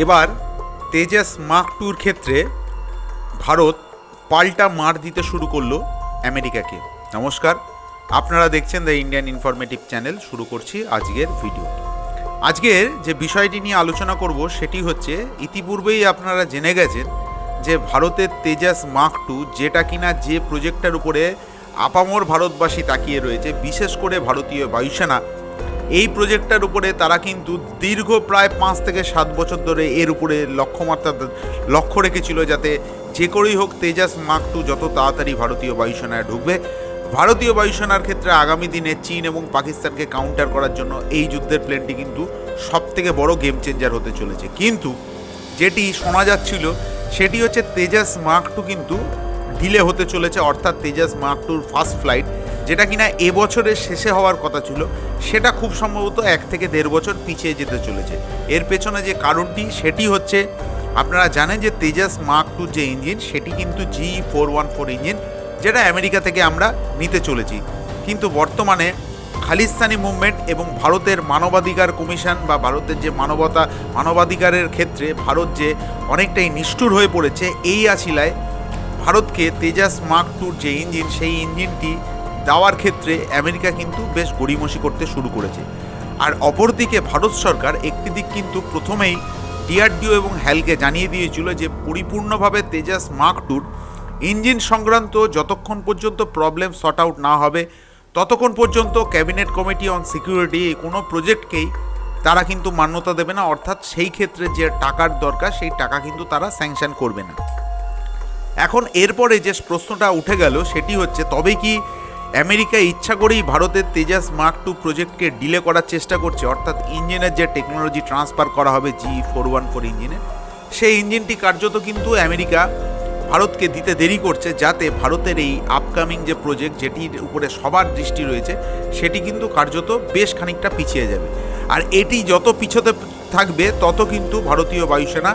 এবার তেজাস মার্ক টুর ক্ষেত্রে ভারত পাল্টা মার দিতে শুরু করল আমেরিকাকে। নমস্কার, আপনারা দেখছেন দ্য ইন্ডিয়ান ইনফরমেটিভ চ্যানেল শুরু করছি আজকের ভিডিও। আজকের যে বিষয়টি নিয়ে আলোচনা করব সেটি হচ্ছে, ইতিপূর্বেই আপনারা জেনে গেছেন যে ভারতের তেজাস মার্ক টু যেটা কিনা যে প্রজেক্টটার উপরে আপামর ভারতবাসী তাকিয়ে রয়েছে, বিশেষ করে ভারতীয় বায়ুসেনা এই প্রজেক্টটার উপরে তারা কিন্তু দীর্ঘ প্রায় পাঁচ থেকে সাত বছর ধরে এর উপরে লক্ষ্যমাত্রা লক্ষ্য রেখেছিল যাতে যে করেই হোক তেজাস মার্ক টু যত তাড়াতাড়ি ভারতীয় বায়ুসেনায় ঢুকবে। ভারতীয় বায়ুসেনার ক্ষেত্রে আগামী দিনে চীন এবং পাকিস্তানকে কাউন্টার করার জন্য এই যুদ্ধের প্লেনটি কিন্তু সব থেকে বড় গেম চেঞ্জার হতে চলেছে। কিন্তু যেটি শোনা যাচ্ছিল, সেটি হচ্ছে তেজাস মার্ক টু কিন্তু ডিলে হতে চলেছে, অর্থাৎ তেজাস মার্ক টুর ফার্স্ট ফ্লাইট যেটা কিনা এবছরের শেষে হওয়ার কথা ছিল, সেটা খুব সম্ভবত এক থেকে দেড় বছর পিছিয়ে যেতে চলেছে। এর পেছনে যে কারণটি, সেটি হচ্ছে আপনারা জানেন যে তেজাস মার্ক টুর যে ইঞ্জিন, সেটি কিন্তু G four one four engine, যেটা আমেরিকা থেকে আমরা নিতে চলেছি। কিন্তু বর্তমানে খালিস্তানি মুভমেন্ট এবং ভারতের মানবাধিকার কমিশন বা ভারতের যে মানবতা, মানবাধিকারের ক্ষেত্রে ভারত যে অনেকটাই নিষ্ঠুর হয়ে পড়েছে, এই আছিলায় ভারতকে তেজাস মার্ক টুর যে ইঞ্জিন, সেই ইঞ্জিনটি দেওয়ার ক্ষেত্রে আমেরিকা কিন্তু বেশ গড়িমসি করতে শুরু করেছে। আর অপরদিকে ভারত সরকার একটি দিক কিন্তু প্রথমেই ডিআরডিও এবং হ্যালকে জানিয়ে দিয়েছিল যে পরিপূর্ণভাবে তেজাস মার্ক টুর ইঞ্জিন সংক্রান্ত যতক্ষণ পর্যন্ত প্রবলেম সর্ট আউট না হবে, ততক্ষণ পর্যন্ত ক্যাবিনেট কমিটি অন সিকিউরিটি এই কোনো প্রজেক্টকেই তারা কিন্তু মান্যতা দেবে না। অর্থাৎ সেই ক্ষেত্রে যে টাকার দরকার, সেই টাকা কিন্তু তারা স্যাংশন করবে না। এখন এরপরে যে প্রশ্নটা উঠে গেল সেটি হচ্ছে, তবে কি আমেরিকা ইচ্ছা করেই ভারতের তেজাস মার্ক টু প্রজেক্টকে ডিলে করার চেষ্টা করছে। অর্থাৎ ইঞ্জিনের যে টেকনোলজি ট্রান্সফার করা হবে জি ফোর ওয়ান ফোর ইঞ্জিনে, সেই ইঞ্জিনটি কার্যত কিন্তু আমেরিকা ভারতকে দিতে দেরি করছে, যাতে ভারতের এই আপকামিং যে প্রজেক্ট যেটির উপরে সবার দৃষ্টি রয়েছে, সেটি কিন্তু কার্যত বেশ খানিকটা পিছিয়ে যাবে। আর এটি যত পিছোতে থাকবে, তত কিন্তু ভারতীয় বায়ুসেনা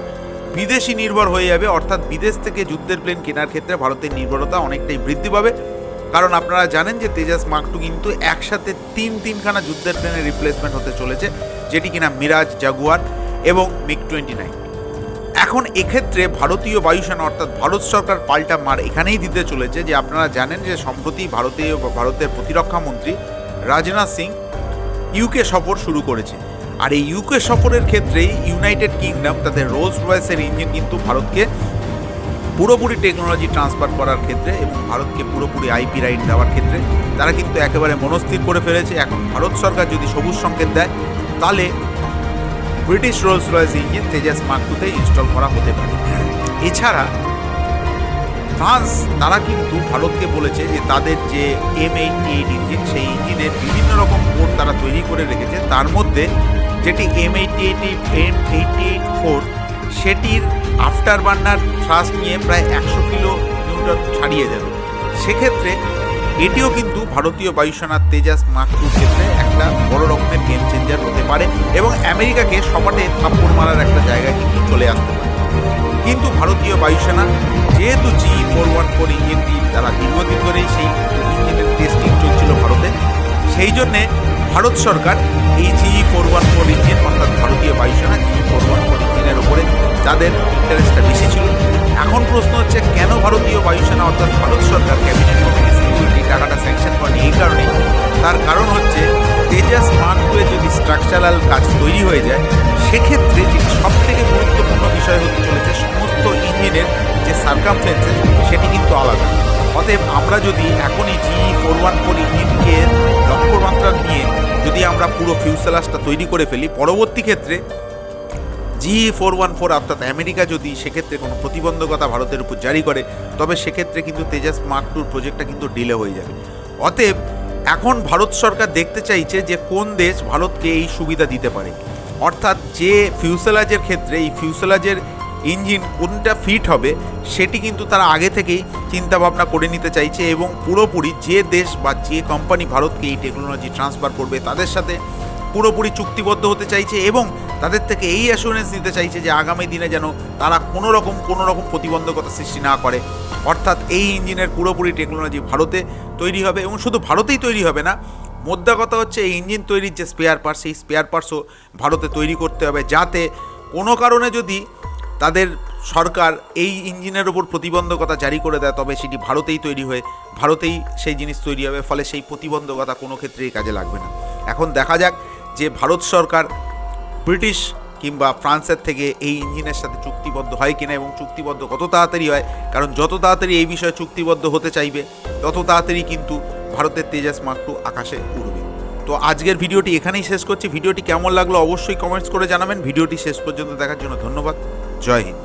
বিদেশি নির্ভর হয়ে যাবে। অর্থাৎ বিদেশ থেকে যুদ্ধের প্লেন কেনার ক্ষেত্রে ভারতের নির্ভরতা অনেকটাই বৃদ্ধি পাবে। কারণ আপনারা জানেন যে তেজাস মার্ক টু কিন্তু একসাথে তিন তিনখানা যুদ্ধের প্লেনের রিপ্লেসমেন্ট হতে চলেছে, যেটি কিনা মিরাজ জাগুয়ার এবং মিগ টোয়েন্টি নাইন এখন এক্ষেত্রে ভারতীয় বায়ুসেনা অর্থাৎ ভারত সরকার পাল্টা মার এখানেই দিতে চলেছে যে আপনারা জানেন যে সম্প্রতি ভারতীয় ভারতের প্রতিরক্ষা মন্ত্রী রাজনাথ সিং ইউকে সফর শুরু করেছে। আর এই ইউকে সফরের ক্ষেত্রেই ইউনাইটেড কিংডম তাদের রোলস রয়েসের ইঞ্জিন কিন্তু ভারতকে পুরোপুরি টেকনোলজি ট্রান্সফার করার ক্ষেত্রে এবং ভারতকে পুরোপুরি আইপি রাইট দেওয়ার ক্ষেত্রে তারা কিন্তু একেবারে মনস্থির করে ফেলেছে। এখন ভারত সরকার যদি সবুজ সংকেত দেয়, তাহলে British Rolls Royce engine Tejas mark টুতে ইনস্টল করা হতে পারে। এছাড়া ফ্রান্স তারা কিন্তু ভারতকে বলেছে যে তাদের যে এম এইটি এইট ইঞ্জিন সেই ইঞ্জিনের বিভিন্ন রকম কোড তারা তৈরি করে রেখেছে। তার মধ্যে যেটি M eighty eighty M eighty eight four সেটির আফটার বার্নার থ্রাস্ট নিয়ে প্রায় একশো কিলো নিউটন ছাড়িয়ে যাবে সেক্ষেত্রে এটিও কিন্তু ভারতীয় বায়ুসেনার তেজাস মার্ক ক্ষেত্রে একটা বড় রকমের গেম চেঞ্জার হতে পারে এবং আমেরিকাকে সপাটে থাপ্পড় মারার একটা জায়গায় কিন্তু চলে আসতে পারে। কিন্তু ভারতীয় বায়ুসেনা, যেহেতু জি ফোর ওয়ান ফোর ইঞ্জিনটি তারা দীর্ঘদিন ধরেই সেই ইঞ্জিনের টেস্টিং চলছিল ভারতে, সেই জন্যে ভারত সরকার এই G four one four engine, অর্থাৎ ভারতীয় বায়ুসেনা জি ফোর ওয়ান ফোর ইঞ্জিনের ওপরে তাদের ইন্টারেস্টটা বেশি ছিল। এখন প্রশ্ন হচ্ছে, কেন ভারতীয় বায়ুসেনা, অর্থাৎ ভারত সরকার ক্যাবিনেট কমিটি সিকিউরিটি টাকাটা স্যাংশন করেনি, এই কারণেই তার কারণ হচ্ছে, তেজাস মার্ক টুয়ে যদি স্ট্রাকচারাল কাজ তৈরি হয়ে যায়, সেক্ষেত্রে যে সব থেকে গুরুত্বপূর্ণ বিষয় হতে চলেছে, সমস্ত ইঞ্জিনের যে সার্কামফ্লেন্সেস সেটি কিন্তু আলাদা। অতএব আমরা যদি এখনই জি ফোর ওয়ান ফোর ইঞ্জিনকে লক্ষ্যমাত্রা নিয়ে যদি আমরা পুরো ফিউসেলাসটা তৈরি করে ফেলি, পরবর্তী ক্ষেত্রে জি ফোর ওয়ান ফোর অর্থাৎ আমেরিকা যদি সেক্ষেত্রে কোনো প্রতিবন্ধকতা ভারতের উপর জারি করে, তবে সেক্ষেত্রে কিন্তু তেজাস মার্ক টুর প্রজেক্টটা কিন্তু ডিলে হয়ে যাবে। অতএব এখন ভারত সরকার দেখতে চাইছে যে কোন দেশ ভারতকে এই সুবিধা দিতে পারে। অর্থাৎ যে ফিউসেলাজের ক্ষেত্রে, এই ফিউসেলাজের ইঞ্জিন কোনটা ফিট হবে সেটি কিন্তু তারা আগে থেকেই চিন্তা ভাবনা করে নিতে চাইছে এবং পুরোপুরি যে দেশ বা যে কোম্পানি ভারতকে এই টেকনোলজি ট্রান্সফার করবে তাদের সাথে পুরোপুরি চুক্তিবদ্ধ হতে চাইছে এবং তাদের থেকে এই অ্যাসুরেন্স নিতে চাইছে যে আগামী দিনে যেন তারা কোনো রকম কোনো রকম প্রতিবন্ধকতা সৃষ্টি না করে। অর্থাৎ এই ইঞ্জিনের পুরোপুরি টেকনোলজি ভারতে তৈরি হবে এবং শুধু ভারতেই তৈরি হবে না, মোদ্দা কথা হচ্ছে এই ইঞ্জিন তৈরির যে স্পেয়ার পার্টস সেই স্পেয়ার পার্টসও ভারতে তৈরি করতে হবে যাতে কোনো কারণে যদি তাদের সরকার এই ইঞ্জিনের ওপর প্রতিবন্ধকতা জারি করে দেয়, তবে সেটি ভারতেই তৈরি হয়ে, ভারতেই সেই জিনিস তৈরি হবে, ফলে সেই প্রতিবন্ধকতা কোনো ক্ষেত্রেই কাজে লাগবে না। এখন দেখা যাক যে ভারত সরকার ব্রিটিশ কিংবা ফ্রান্সের থেকে এই ইঞ্জিনের সাথে চুক্তিবদ্ধ হয় কিনা এবং চুক্তিবদ্ধ কত তাড়াতাড়ি হয়, কারণ যত তাড়াতাড়ি এই বিষয়ে চুক্তিবদ্ধ হতে চাইবে, তত তাড়াতাড়ি কিন্তু ভারতের তেজাস টু আকাশে উড়বে। তো আজকের ভিডিওটি এখানেই শেষ করছি। ভিডিওটি কেমন লাগল অবশ্যই কমেন্টস করে জানাবেন। ভিডিওটি শেষ পর্যন্ত দেখার জন্য ধন্যবাদ। জয় হিন্দ